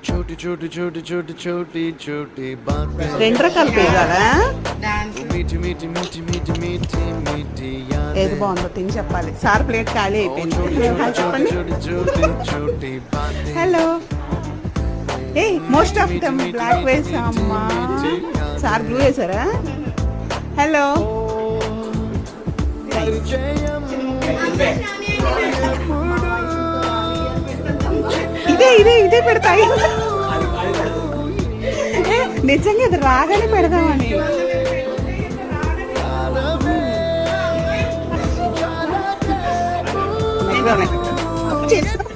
छोटी छोटी छोटी छोटी छोटी छोटी बातें రెండు రకాల పేరాలా मीठी मीठी मीठी मीठी मीठी मीठी ఏది यादें బాగుందో తిని చెప్పాలి సార్ ప్లేట్ ఖాళీ ओ అయిపోయింది छोटी హాయ్ छोटी చెప్పండి छोटी छोटी छोटी बातें hello A most of them black వేసామ్మా సార్ బ్లూ వేసారా హలో ഇതേ ഇതേ പെടുത്തായി. നിജങ്ങി അത് റാഗന പെടുത്താണ് ചെറുപ്പം